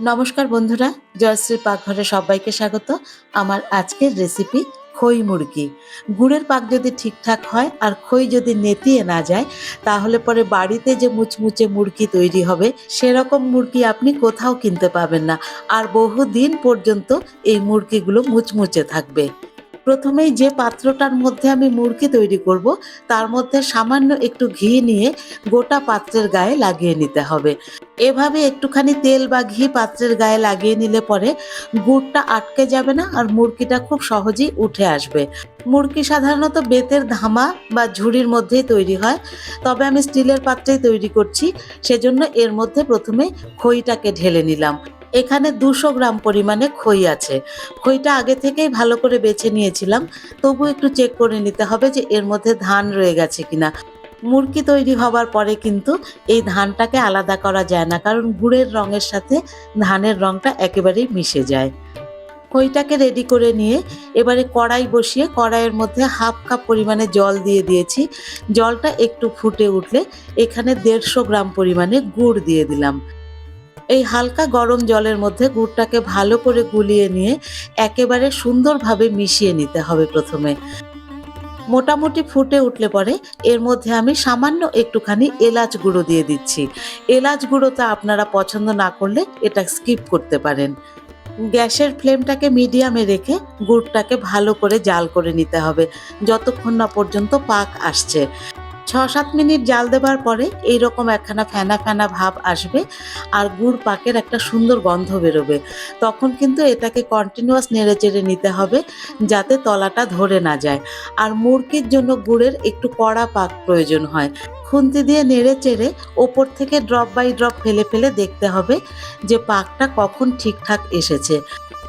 নমস্কার বন্ধুরা, জয়শ্রী পাকঘরে সবাইকে স্বাগত। আমার আজকের রেসিপি খই মুরগি। গুড়ের পাক যদি ঠিকঠাক হয় আর খই যদি নেতিয়ে না যায়, তাহলে পরে বাড়িতে যে মুচমুচে মুরগি তৈরি হবে, সেরকম মুরগি আপনি কোথাও কিনতে পাবেন না। আর বহুদিন পর্যন্ত এই মুরগিগুলো মুচমুচে থাকবে। প্রথমেই যে পাত্রটার মধ্যে আমি মুরগি তৈরি করব, তার মধ্যে সামান্য একটু ঘি নিয়ে গোটা পাত্রের গায়ে লাগিয়ে নিতে হবে। এভাবে একটুখানি তেল বা ঘি পাত্রের গায়ে লাগিয়ে নিলে পরে গুড়টা আটকে যাবে না আর মুরগিটা খুব সহজেই উঠে আসবে। মুরগি সাধারণত বেতের ধামা বা ঝুড়ির মধ্যেই তৈরি হয়, তবে আমি স্টিলের পাত্রেই তৈরি করছি, সেজন্য এর মধ্যে প্রথমে খইটাকে ঢেলে নিলাম। এখানে দুশো গ্রাম পরিমাণে খই আছে। খইটা আগে থেকেই ভালো করে বেছে নিয়েছিলাম। তবু একটু চেক করে নিতে হবে যে এর মধ্যে ধান রয়ে গেছে কিনা। মুরগি তৈরি হবার পরে কিন্তু এই ধানটাকে আলাদা করা যায় না, কারণ গুড়ের রঙের সাথে ধানের রঙটা একেবারেই মিশে যায়। খইটাকে রেডি করে নিয়ে এবারে কড়াই বসিয়ে কড়াইয়ের মধ্যে হাফ কাপ পরিমাণে জল দিয়ে দিয়েছি। জলটা একটু ফুটে উঠলে এখানে দেড়শো গ্রাম পরিমাণে গুড় দিয়ে দিলাম। এই হালকা গরম জলের মধ্যে গুড়টাকে ভালো করে গুলিয়ে নিয়ে একেবারে সুন্দরভাবে মিশিয়ে নিতে হবে প্রথমে। মোটামুটি ফুটে উঠলে পরে এর মধ্যে আমি সামান্য একটুখানি এলাচ গুঁড়ো দিয়ে দিচ্ছি। এলাচ গুঁড়ো গুঁড়োটা আপনারা পছন্দ না করলে এটা স্কিপ করতে পারেন। গ্যাসের ফ্লেমটাকে মিডিয়ামে রেখে গুড়টাকে ভালো করে জাল করে নিতে হবে। যতক্ষণ না পর্যন্ত পাক আসছে। সাত মিনিট জাল দেবার পরে এইরকম একখানা ফেনা ফেনা ভাব আসবে আর গুড় পাকের একটা সুন্দর গন্ধ বেরোবে। তখন কিন্তু এটাকে কন্টিনিউয়াস নেড়ে চেড়ে নিতে হবে যাতে তলাটা ধরে না যায়। আর মুরগির জন্য গুড়ের একটু কড়া পাক প্রয়োজন হয়। খুন্তি দিয়ে নেড়ে চেড়ে ওপর থেকে ড্রপ বাই ড্রপ ফেলে ফেলে দেখতে হবে যে পাকটা কখন ঠিকঠাক এসেছে।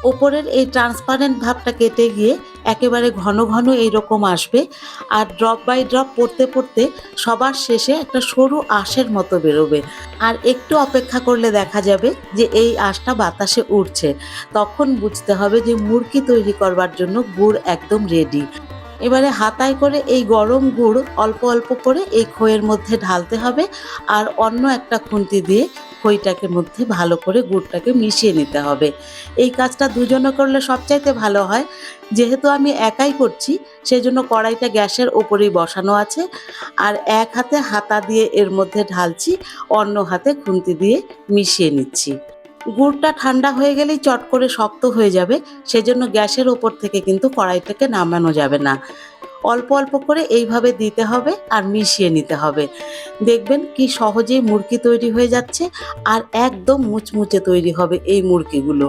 ওপরের এই ট্রান্সপারেন্ট ভাবটা কেটে গিয়ে একেবারে ঘন ঘন এইরকম আসবে। আর ড্রপ বাই ড্রপ পড়তে পড়তে সবার শেষে একটা সরু আঁশের মতো বেরোবে। আর একটু অপেক্ষা করলে দেখা যাবে যে এই আঁশটা বাতাসে উঠছে তখন বুঝতে হবে যে মুরগি তৈরি করবার জন্য গুড় একদম রেডি এবারে হাতায় করে এই গরম গুড় অল্প অল্প করে এই খইয়ের মধ্যে ঢালতে হবে। আর অন্য একটা খুন্তি দিয়ে খইটাকে মধ্যে ভালো করে গুড়টাকে মিশিয়ে নিতে হবে। এই কাজটা দুজনে করলে সবচাইতে ভালো হয়। যেহেতু আমি একাই করছি সেই জন্য কড়াইটা গ্যাসের ওপরেই বসানো আছে। আর এক হাতে হাতা দিয়ে এর মধ্যে ঢালছি, অন্য হাতে খুন্তি দিয়ে মিশিয়ে নিচ্ছি। গুড়টা ঠান্ডা হয়ে গেলেই চট করে শক্ত হয়ে যাবে, সেজন্য গ্যাসের ওপর থেকে কিন্তু কড়াইটাকে নামানো যাবে না। অল্প অল্প করে এইভাবে দিতে হবে আর মিশিয়ে নিতে হবে। দেখবেন কি সহজেই মুরগি তৈরি হয়ে যাচ্ছে আর একদম মুচমুচে তৈরি হবে এই মুরগিগুলো।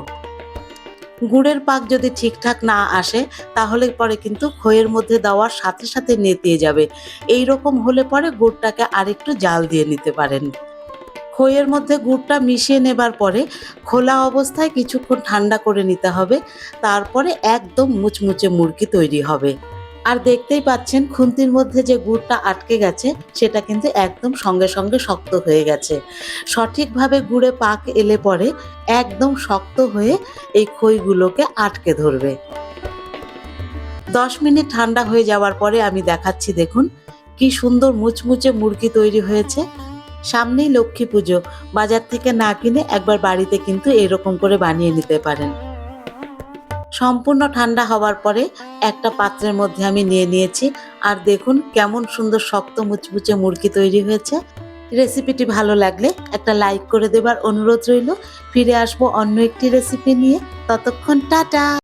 গুড়ের পাক যদি ঠিকঠাক না আসে তাহলে পরে কিন্তু খইয়ের মধ্যে দেওয়ার সাথে সাথে নেতিয়ে যাবে। এই রকম হলে পরে গুড়টাকে আরেকটু জাল দিয়ে নিতে পারেন। খইয়ের মধ্যে গুড়টা মিশিয়ে নেবার পরে খোলা অবস্থায় কিছুক্ষণ ঠান্ডা করে নিতে হবে। তারপরে একদম মুচমুচে মুরগি তৈরি হবে। আর দেখতেই পাচ্ছেন খুন্তির মধ্যে যে গুড়টা আটকে গেছে, সেটা কিন্তু একদম সঙ্গে সঙ্গে শক্ত হয়ে গেছে। সঠিকভাবে গুড়ে পাক এলে পরে একদম শক্ত হয়ে এই খইগুলোকে আটকে ধরবে। দশ মিনিট ঠান্ডা হয়ে যাওয়ার পরে আমি দেখাচ্ছি, দেখুন, কি সুন্দর মুচমুচে মুরগি তৈরি হয়েছে। সামনেই লক্ষ্মী পুজো, বাজার থেকে না কিনে একবার বাড়িতে কিন্তু এরকম করে বানিয়ে নিতে পারেন। সম্পূর্ণ ঠান্ডা হওয়ার পরে একটা পাত্রের মধ্যে আমি নিয়ে নিয়েছি। আর দেখুন কেমন সুন্দর শক্ত মুচমুচে মুরগি তৈরি হয়েছে। রেসিপিটি ভালো লাগলে একটা লাইক করে দেবার অনুরোধ রইল। ফিরে আসব অন্য একটি রেসিপি নিয়ে। ততক্ষণ টাটা!